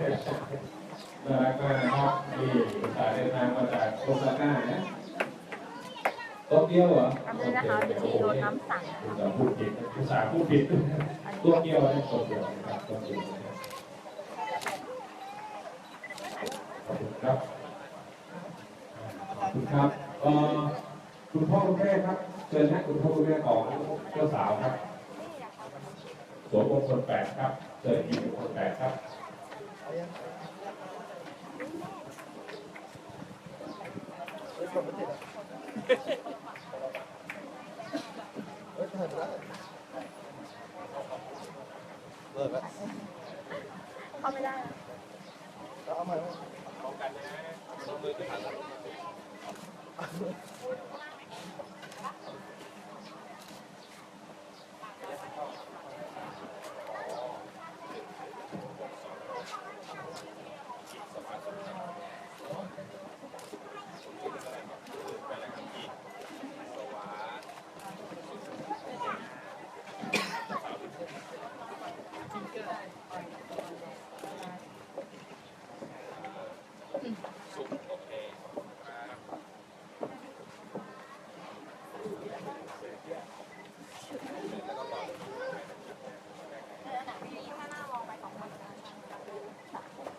น่ารักมากนะครับนี่ภาษาเดินทางมาจากโอซาก้านะโตเกียวเหรออันนี้นะคะวิธีรดน้ำสังภาษาพูดผิดภาษาพูดผิดโตเกียวนะโตเกียวนะครับโตเกียวนะครับขอบคุณครับขอบคุณครับเอ่อคุณพ่อคุณแม่ครับเชิญนะคุณพ่อคุณแม่ของเจ้าสาวครับสวมมงคลแปดครับเชิญที่มงคลแปดครับ เลิกแล้ว เข้าไม่ได้นะ เอามา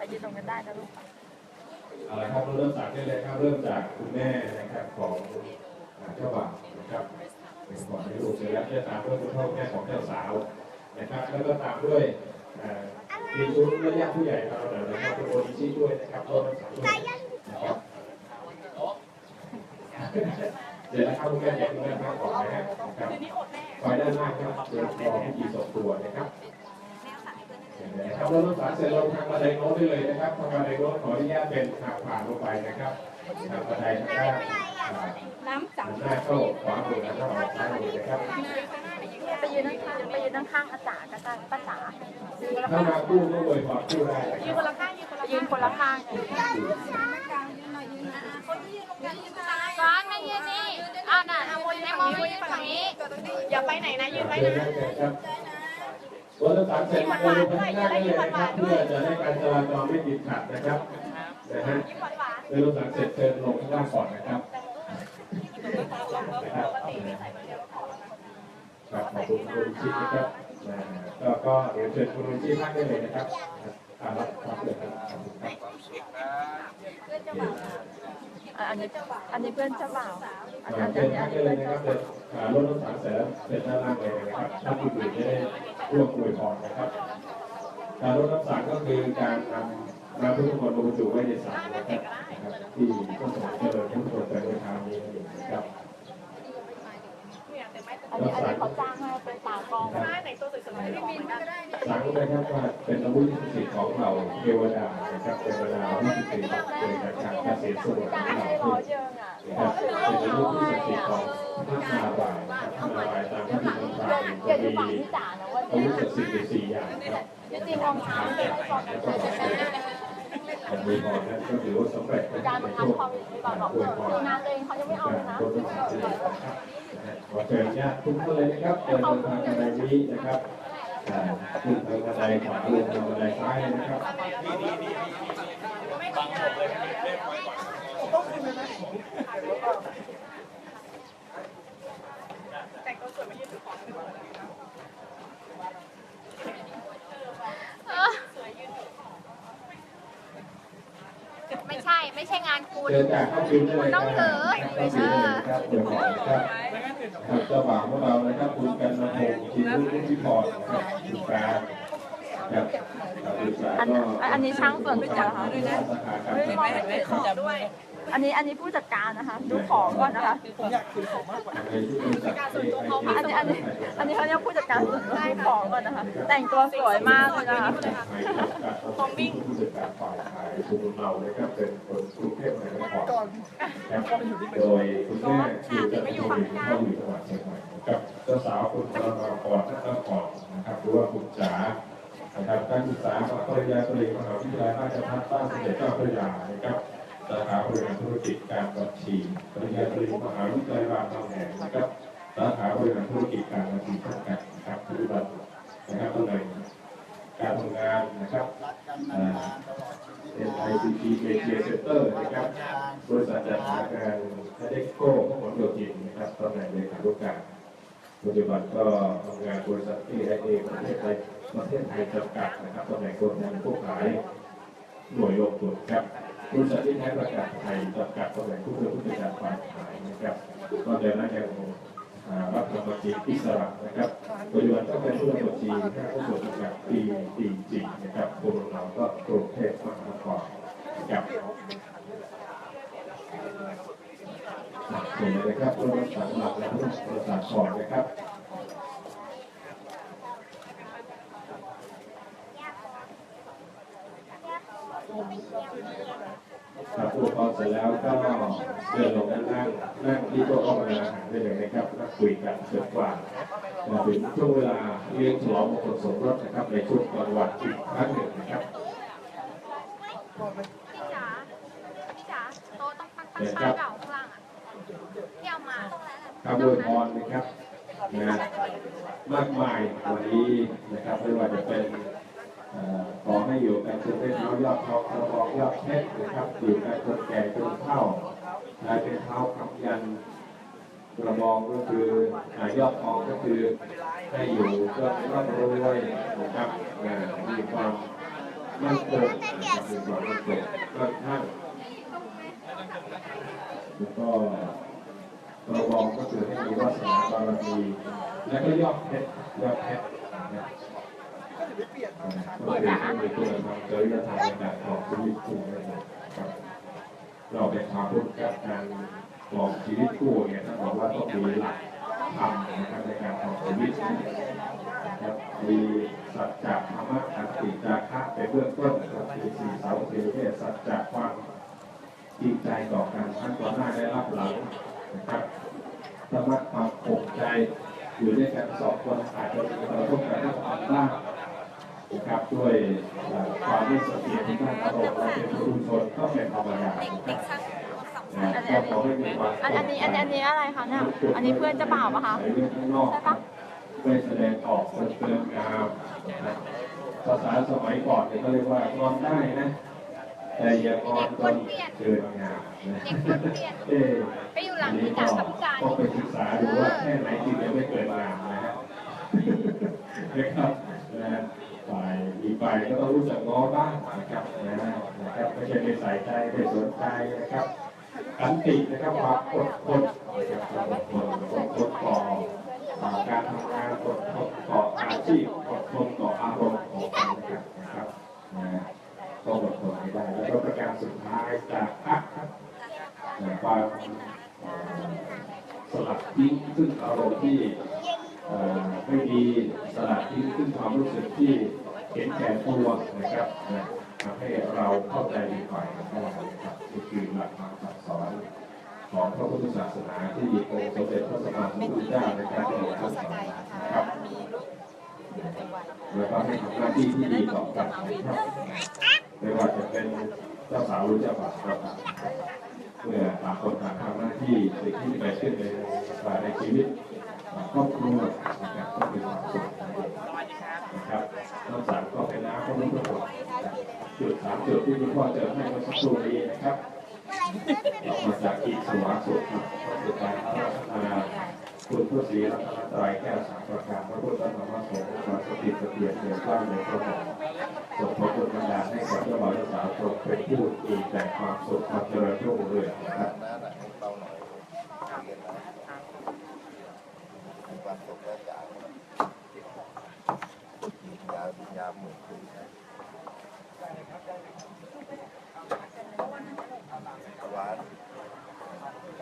ไปยืนตรงกัน ได้นะลูกเอาละครับเราเริ่มจากได้เลยครับเริ่มจากคุณแม่นะครับของอ่าเจ้าบ่าวนะครับเป็นก่อนให้ลูกเสร็จแล้วจะตามด้วยคุณพ่อคุณแม่ของเจ้าสาวนะครับแล้วก็ตามด้วยอ่ามีชุดระยะผู้ใหญ่ครับเรานะครับคุณโอนิชิด้วยนะครับรวมทั้งสามด้วยนะครับเดี๋ยวนะครับคุณแม่อยากคุณแม่พักก่อนนะฮะนะครับไฟด้านหน้าครับเดี๋ยวรอพิธีส่งตัวนะครับนะค รับรถน้ำสารเสร็จเราทางบันไดโน้ตได้เลยนะครับทางบันไดโน้ตขออนุญาตเป็นทางผ่านลงไปนะครับทางบันไดทางด้านน้ำสังหน้าเข้าขวามือแล้วก็ออกซ้ายมือนะครับไปยืนข้างไปยืนข้างๆอาจารย์ก็ได้ป้าจ๋าถ้ามาคู่ก็อวยพรคู่ได้นะคยืนคนละข้างยืนคนละข้างก้อนไม่ยืนนี่อ่าน่ะในมองไม่ยืนฝั่งนี้อย่าไปไหนนะยืนไว้นะ รับรถน้ำสารเสร็จเราลงไปข้างหน้าได้เลยนะครับเพื่อจะให้การจราจรไม่ติดขัดนะครับนะฮะรถน้ำสารเสร็จเชิญลงข้างล่างก่อนนะครับนะครับครับขอบคุณคุณชิดนะครับนะก็ก็เดี๋ยวเชิญคุณชิดนั่งได้เลยนะครับอ่ารับรับเลยครับขอบคุณครับอันนี้อันนี้เพื่อนเจ้าบ่าวอันอ่านี้เชิอัญนนี้นั่อังนได้นี้เลเพื่ยอนนะคเจ้ารับเดินอ่ารถน้ำสารเสร็จแล้วเดินด้านล่างเลยนะครับท่านอื่นๆจะได้ ร่วมอวยพรนะครับ การรดน้ำสังก็คือการนำน้ำพุทธมนต์มาบรรจุไว้ในสังนะครับนะครับที่ก็สมเจริญพุทธมนต์ไปในทางนี้นะครับอันนี้อันนี้เขาจ้างให้เป็นตากล้องสังนะครับว่าเป็นอาวุธที่สิของเราเทวดานะครับเทวดาที่สิทธิ์เกิดจากการเกษตรสมุทรจ้างของเรา นเอะครับเป็นอาวุที่สิทธิ์ของพระนารายนารายตามที่มีคำสั่งเดี๋ก็ยวดูฝั่งที่จ๋านะว่าอาวุธศักดิ์สิทธิ์อยู่สี่อย่างครับจริงๆรองเท้าเป็นก่อนแล้วก็ขอให้ผมมีพรนั้นก็ถือว่าสำเร็จการในบังคัช่บวงความผิดก่อนบอกอวยพรคืองานตัวเองเขายังไม่เอาเลยนะขอเชิญญาติทุกท่านเลยนะครับเดินทางบันไดนี้นะครับอ่าขึ้นทางบันไดขวาลงทางบันไดซ้ายเลยนะครับ ไม่ใช่ไม่ใช่งานคุณเดินจากเข้าคิวได้เลยต้องถือเข้าคิวได้เลยนะครับเดี๋ยวขอนะครับครับเจ้าบ่าวของเรานะครับคุณกันนพงศ์ชินรุ่งพิพรนะครับอยู่กลางครับครับอยู่กลางอันก็อันนี้ช่างส่วนตัวเหรอคะสาขาการตลาดนะครับ อันนี้อันนี้ผู้จัดการนะคะ ดูของก่อนนะคะในชุดบริษัทที่ให้อันนี้อันนี้อันนี้เขาเรียกผู้จัดการส่วนตัวดูของก่อนนะคะ แต่งตัวสวยมากเลยนะคะคอมบิ้งผู้จัดการฝ่ายขายคุณเรานะครับเป็นคนกรุงเทพมหานครนะครับโดยคุณแม่คือจะเป็นคนที่เข้าอยู่จังหวัดเชียงใหม่นะครับเจ้าสาวคุณพรพรนักพรนะครับหรือว่าคุณจ๋านะครับการศึกษามหาปริญญาตรีมหาวิทยาลัยราชภัฏบ้านสมเด็จเจ้าพระยานะครับ สาขาบริหารธุรกิจการบัญชีปริญญาตรีมหาวิทยาลัยรามคำแหงนะครับสาขาบริหารธุรกิจการบัญชีจำกัดนะครับปัจจุบันนะครับตำแหน่งการทำงานนะครับเอ่นาอนๆตลอดชีวิตเป็น ICT Media Center นะครับบริษัทจัดหางานเด็กโก้ของผลโยธินนะครับตำแหน่งเลขานุการปัจจุบันก็ทำงานบริษัทที่ไอเอประเทศไทยประเทศไทยจำกัดนะครับตำแหน่งตัวแทนผู้ขายหน่วยลงทุนครับ บริษัทที่แท้ประกาศไทยจำกัดตำแหน่งผู้ช่วยผู้จัดการฝ่ายขายนะครับก็เดินหน้ายังอ่ารับทำบัญชีอิสระนะครับปัจจุบันก็เป็นผู้ทำบัญชีให้ผู้ตรวจจำกัดปีปีจริงนะครับภูมิลำเนาก็กรุงเทพมหานครนะครับเห็นเลยนะครับรถสามหลักและรถสามขอดนะครับอุป กรณ์เสร็จแล้วก็เดินลงด้านล่างนั่งที่โต๊ะอาหารได้เลยนะครับนั่งคุยกันเสร็จกว่ามาถึงช่วงเวลาเลี้ยงฉลองมงคลสมรสนะครับในช่วงกลางวันอีกครั้งหนึ่งนะครับพี่จ๋าพี่จ๋าโต๊ะต้องตั้งตั้งป้ายเก่าข้างล่างอะที่เอามาคำอวยพรนะครับนะมากมายวันนี้นะครับไม่ว่าจะเป็นเอ่อ ขอให้อยู่กันจนเป็นเท้ายอดทองกระบอกยอดเพชรนะครับอยู่กันจนแก่จนเฒ่ากลายเป็นเท้าคำยันกระบองก็คือยอดทองก็คือให้อยู่ก็ร่ำรวยนะครับมีความมั่นคงมีความมั่นคงมั่งคั่งแล้วก็กระบองก็คือให้มีวาสนาบารมีและก็ยอดเพชรยอดเพชร นะก็คือให้มีคุณธรรมจริยธรรมในการของชีวิตคู่นั่นเองครับเราเป็นชาวพุทธครับการของชีวิตคู่เนี่ยท่านบอกว่าต้องมีหลักธรรมนะครับในการของชีวิตนะครับมีสัจจะธรรมะขันติจาคะเป็นเบื้องต้นนะครับมีสี่เสาสี่เทศสัจจะความจริงใจต่อกันทั้งต่อหน้าและรับหลังนะครับสามารถความปกใจอยู่ด้วยกันสองคนอาจจะมีกระทบการทั่งกันบ้าง นะครับด้วยเอ่อความไม่เสถียรในด้านอารมณ์เราเป็นผู้ชนก็เป็นธรรมดานะครับนะก็ขอให้มีความอันอันนี้อันอันนี้อะไรคะเนี่ยอันนี้เพื่อนเจะเปล่าปะคะในเรื่องข้างนอกใช่ปะไม่แสดงออกเป็นเกินงามนะภาษาสมัยก่อนเนี่ยก็เรียกว่างอนได้นะแต่อย่างอนจนเกินงามนะเด็กคนเปลี่ยนเอ๊ะไปอยู่หลังพี่จ๋ากับพี่จ๋าต้องไปศึกษาดูว่าแค่ไหนจริงจะไม่เกิดงามนะฮะนะครับนะฮะฝ่ายอีก ฝ่ายก็ต้องรู้จักง้อบ้างนะครับนะครับไม่ใช่ไม่ใส่ใจไม่สนใจนะครับขันตินะครับความอดทนนะครับความอดทนอดทนต่อการทำงานอดทนต่ออาชีพอดทนต่ออารมณ์ของกันะกันะครับนะฮะต้องอดทนให้ได้แล้วก็ประการสุดท้ายจากพระครับความสลัดทิ้งซึ่งอารมณ์ที่ไม่ดีสลัดทิ้งซึ่งความรู้สึกที่ เห็นแก่ตัวนะครับนะทำให้เราเข้าใจดีกว่านะครับนี่คือหลักธรรมคำสอนของพระพุทธศาสนาที่องค์สมเด็จพระสัมมาสัมพุทธเจ้าในการที่เราทำนครับแล้วก็ให้ทำหน้าที่ที่ดีต่อกันนะครับไม่ว่าจะเป็นเจ้าสาวหรือเจ้าบ่าวก็ตามเมื่อต่างคนต่างทำหน้าที่สิ่งที่เกิดขึ้นในในชีวิตครอบครัวนะครับก็เป็นความสุขนะครับน้ำสารก็เป็นน้ำก็รู้ทุกคน จุดที่คุณพ่อเจอให้เมื่อสักครู่นี้นะครับออกมาจากอีกสวาสุขครับก็คือการพัฒนาคุณผู้ศรีรัตนตรัยแก้วสามประการพระพุทธธรรมสงฆ์ความสติสเตียรเดียวกล้าในพระองค์ส่งผลบุญบันดาลให้กับเจ้าบ่าวเจ้าสาวจงเป็นผู้มีแต่ความสุขความเจริญรุ่งเรืองนะครับความสุขและจากยาวยาวหมื่นปีนะหวาน